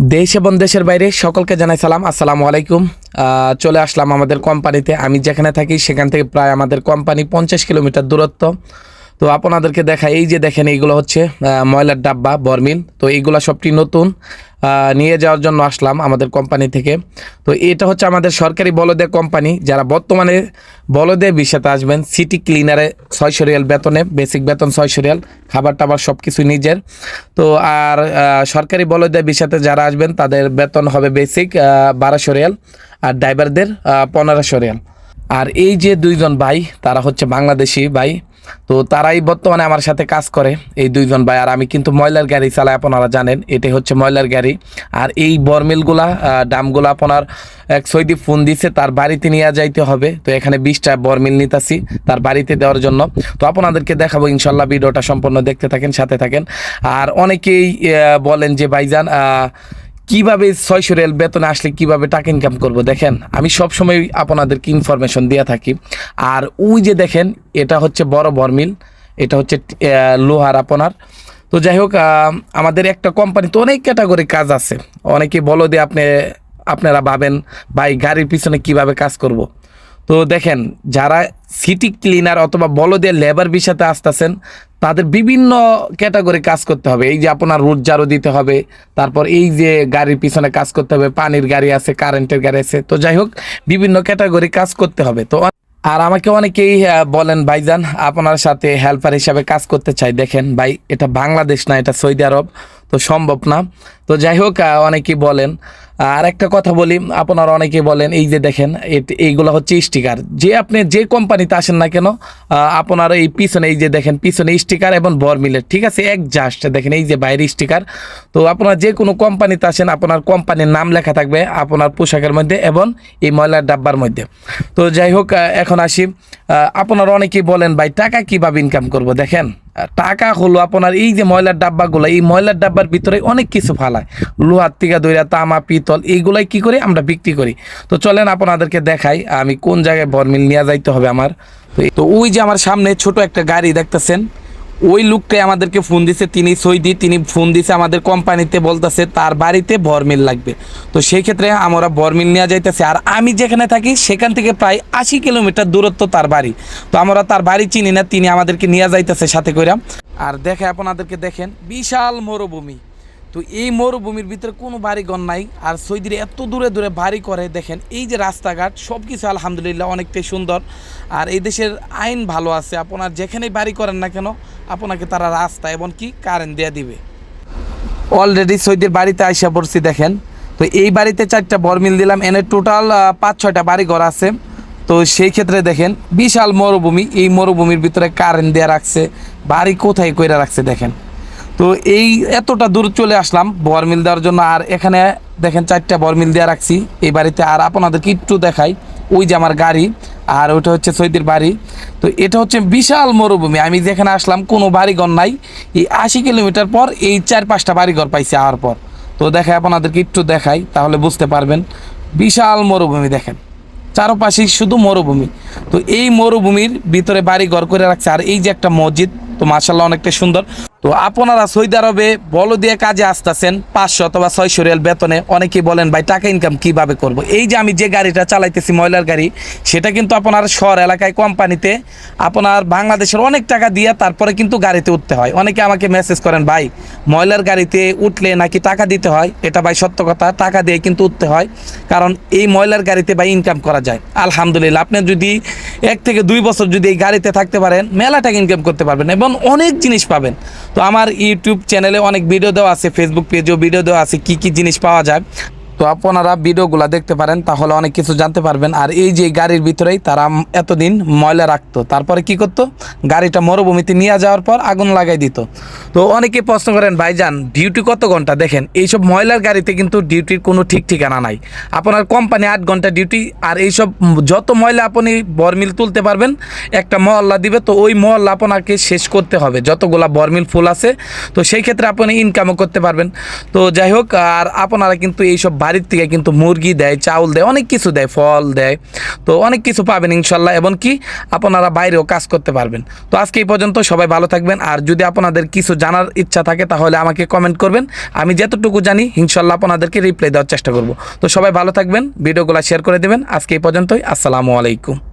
দেশ এবং দেশের বাইরে সকলকে জানাই সালাম, আসসালামু আলাইকুম। চলে আসলাম আমাদের কোম্পানিতে। আমি যেখানে থাকি, সেখান থেকে প্রায় আমাদের কোম্পানি পঞ্চাশ কিলোমিটার দূরত্ব। তো আপনাদেরকে দেখা এই যে দেখেন এইগুলো হচ্ছে ময়লার ডাব্বা বরমিল তো এইগুলো সবটি নতুন নিয়ে যাওয়ার জন্য আসলাম আমাদের কোম্পানি থেকে। তো এটা হচ্ছে আমাদের সরকারি বলদে কোম্পানি, যারা বর্তমানে বলদে বিষাতে আসবেন। সিটি ক্লিনারে ছয়শো রিয়াল বেতনে, বেসিক বেতন ছয়শো রিয়াল, খাবার টাবার সব কিছু নিজের। তো আর সরকারি বলদে বিষাতে যারা আসবেন, তাদের বেতন হবে বেসিক বারোশো রিয়াল আর ড্রাইভারদের পনেরোশো রিয়াল। আর এই যে দুইজন ভাই, তারা হচ্ছে বাংলাদেশি ভাই। তো তারাই বর্তমানে আমার সাথে কাজ করে, এই দুইজন ভাই। আর আমি কিন্তু ময়লার গাড়ি চালাই, আপনারা জানেন, এটাই হচ্ছে ময়লার গাড়ি। আর এই বরমিলগুলা ডামগুলা আপনার, এক সৈদি ফোন দিছে, তার বাড়িতে নিয়ে যাইতে হবে। তো এখানে বিশটা বরমিল নিতাছি তার বাড়িতে দেওয়ার জন্য। তো আপনাদেরকে দেখাবো, ইনশাল্লাহ ভিডিওটা সম্পূর্ণ দেখতে থাকেন, সাথে থাকেন। আর অনেকেই বলেন যে, ভাইজান কীভাবে ছয়শো রেল বেতনে আসলে কীভাবে টাকা ইনকাম করব দেখেন? আমি সব সময় আপনাদেরকে ইনফরমেশন দিয়ে থাকি। আর ওই যে দেখেন, এটা হচ্ছে বড় বরমিল, এটা হচ্ছে লোহার আপনার। তো যাই হোক আমাদের একটা কোম্পানি তো অনেক ক্যাটাগরি কাজ আছে। অনেকে বলো দিয়ে আপনি, আপনারা ভাবেন, ভাই, গাড়ির পিছনে কীভাবে কাজ করব। তো দেখেন, যারা সিটি ক্লিনার অথবা বলদের লেবার বিষয়তে আসতেছেন, তাদের বিভিন্ন ক্যাটাগরি কাজ করতে হবে। এই যে আপনার রুট জারো দিতে হবে, তারপর এই যে গাড়ির পিছনে কাজ করতে হবে, পানির গাড়ি আছে কারেন্টের গাড়ি আছে, তো যাই হোক, বিভিন্ন ক্যাটাগরি কাজ করতে হবে। তো আর আমাকে অনেকেই বলেন, ভাইজান, আপনার সাথে হেল্পার হিসাবে কাজ করতে চাই। দেখেন, ভাই, এটা বাংলাদেশ না, এটা সৌদি আরব। তো সম্ভব না। তো যাই হোক অনেকেই বলেন আর একটা কথা বলি, আপনারা অনেকে বলেন, এই যে দেখেন এইগুলো হচ্ছে স্টিকার। যে আপনি যে কোম্পানিতে আসেন না কেন আপনার এই পিছনে, এই যে দেখেন, পিছনে স্টিকার এবং বরমিলের ঠিক আছে? এক জাস্ট, দেখেন, এই যে বাইরে স্টিকার। তো আপনার যে কোনো কোম্পানিতে আসেন, আপনার কোম্পানির নাম লেখা থাকবে আপনার পোশাকের মধ্যে এবং এই ময়লার ডাব্বার মধ্যে। তো যাই হোক এখন আসি। আপনারা অনেকেই বলেন, ভাই, টাকা কীভাবে ইনকাম করব? দেখেন টাকা হলো আপনার এই যে ময়লার ডাব্বাগুলো, এই ময়লার ডাব্বার ভিতরে অনেক কিছু ফালায়। লোহার থেকে দইরা তামা, পিতল, এইগুলাই কি করে আমরা বিক্রি করি। তো চলেন আপনাদেরকে দেখাই, আমি কোন জায়গায় বরমিল নিয়ে যাইতে হবে আমার। তো ওই যে আমার সামনে ছোট একটা গাড়ি দেখতেছেন ওই লোকটাই আমাদেরকে ফোন দিছে, তিনি সৈদি, তিনি ফোন দিছে আমাদের কোম্পানিতে বলতেছে, তার বাড়িতে বরমিল লাগবে। তো সেই ক্ষেত্রে আমরা বরমিল নিয়ে যাইতেছি। আর আমি যেখানে থাকি, সেখান থেকে প্রায় আশি কিলোমিটার দূরত্ব তার বাড়ি। তো আমরা তার বাড়ি চিনি না, তিনি আমাদেরকে নিয়ে যাইতেছে সাথে করে আর দেখে আপনাদেরকে দেখেন, বিশাল মরুভূমি। তো এই মরুভূমির ভিতরে কোনো বাড়িঘর নাই, আর সৌদিরে এত দূরে দূরে বাড়ি করে, দেখেন, এই যে রাস্তাঘাট সব কিছু আলহামদুলিল্লাহ অনেকটাই সুন্দর। আর এই দেশের আইন ভালো আছে, আপনার যেখানেই বাড়ি করেন না কেন, আপনাকে তারা রাস্তা এবং কি কারেন্ট দেওয়া দিবে। অলরেডি সৌদির বাড়িতে আইসা পড়ছি, দেখেন। তো এই বাড়িতে চারটা বরমিল দিলাম, এনে টোটাল পাঁচ, ছয়টা বাড়ি ঘর আছে। তো সেই ক্ষেত্রে দেখেন, বিশাল মরুভূমি, এই মরুভূমির ভিতরে কারেন্ট দেওয়া রাখছে, বাড়ি কোথায় কইরা রাখছে, দেখেন। তো এই এতটা দূর চলে আসলাম বরমিল দেওয়ার জন্য। আর এখানে দেখেন চারটা বরমিল দেওয়া রাখছি। এই বাড়িতে আর আপনাদেরকে একটু দেখাই। ওই যে আমার গাড়ি আর ওইটা হচ্ছে সৈদির বাড়ি। তো এটা হচ্ছে বিশাল মরুভূমি। আমি যেখানে আসলাম কোনো বাড়িঘর নাই। এই আশি কিলোমিটার পর এই চার পাঁচটা বাড়িঘর পাইছি আওয়ার পর। তো দেখাই আপনাদেরকে একটু দেখাই, তাহলে বুঝতে পারবেন। বিশাল মরুভূমি দেখেন। চারপাশেই শুধু মরুভূমি। তো এই মরুভূমির ভিতরে বাড়ি ঘর করে রাখছে। আর এই যে একটা মসজিদ, তো মার্শাল্লাহ অনেকটা সুন্দর। তো আপনারা সৌদি আরবে বলো দিয়ে কাজে আসতেছেন পাঁচশো অথবা ছয়শো রিয়াল বেতনে। অনেকেই বলেন, ভাই, টাকা ইনকাম কীভাবে করব? এই যে আমি যে গাড়িটা চালাইতেছি, ময়লার গাড়ি, সেটা কিন্তু আপনার শহর এলাকায় কোম্পানিতে আপনার বাংলাদেশের অনেক টাকা দিয়ে তারপরে কিন্তু গাড়িতে উঠতে হয়। অনেকে আমাকে মেসেজ করেন, ভাই, ময়লার গাড়িতে উঠলে নাকি টাকা দিতে হয়? এটা, ভাই, সত্য কথা, টাকা দিয়ে কিন্তু উঠতে হয়, কারণ এই ময়লার গাড়িতে, ভাই ইনকাম করা যায়। আলহামদুলিল্লাহ, আপনি যদি এক থেকে দুই বছর যদি এই গাড়িতে থাকতে পারেন, মেলা টাকা ইনকাম করতে পারবেন এবং অনেক জিনিস পাবেন। তো আমার ইউটিউব চ্যানেলে অনেক ভিডিও দেওয়া আছে ফেসবুক পেজেও ভিডিও দেওয়া আছে, কি কি জিনিস পাওয়া যায়। তো আপনারা ভিডিওগুলো দেখতে পারেন, তাহলে অনেক কিছু জানতে পারবেন। আর এই যে গাড়ির ভিতরেই তারা এতদিন ময়লা রাখতো, তারপরে কি করতো? গাড়িটা মরুভূমিতে নিয়ে যাওয়ার পর আগুন লাগাই দিত। তো অনেকে প্রশ্ন করেন, ভাইজান, ডিউটি কত ঘণ্টা? দেখেন, এইসব ময়লার গাড়িতে কিন্তু ডিউটির কোনো ঠিক ঠিকানা নাই। আপনার কোম্পানি আট ঘণ্টা ডিউটি, আর এইসব যত ময়লা আপনি বরমিল তুলতে পারবেন, একটা মহল্লা দিবে, তো ওই মহল্লা আপনাকে শেষ করতে হবে। যতগুলা বরমিল ফুল আছে, তো সেই ক্ষেত্রে আপনি ইনকামও করতে পারবেন। তো যাই হোক, আর আপনারা কিন্তু এইসব বাড়ির থেকে কিন্তু মুরগি দেয়, চাউল দেয়, অনেক কিছু দেয়, ফল দেয়। তো অনেক কিছু পাবেন ইনশাল্লাহ এবং কি আপনারা বাইরেও কাজ করতে পারবেন। তো আজকে এই পর্যন্ত সবাই ভালো থাকবেন, আর যদি আপনাদের কিছু জানার ইচ্ছা থাকে তাহলে আমাকে কমেন্ট করবেন। আমি যতটুকু জানি, ইনশাল্লাহ আপনাদেরকে রিপ্লাই দেওয়ার চেষ্টা করব। তো সবাই ভালো থাকবেন, ভিডিওগুলো শেয়ার করে দেবেন। আজকে এই পর্যন্তই, আসসালামু আলাইকুম।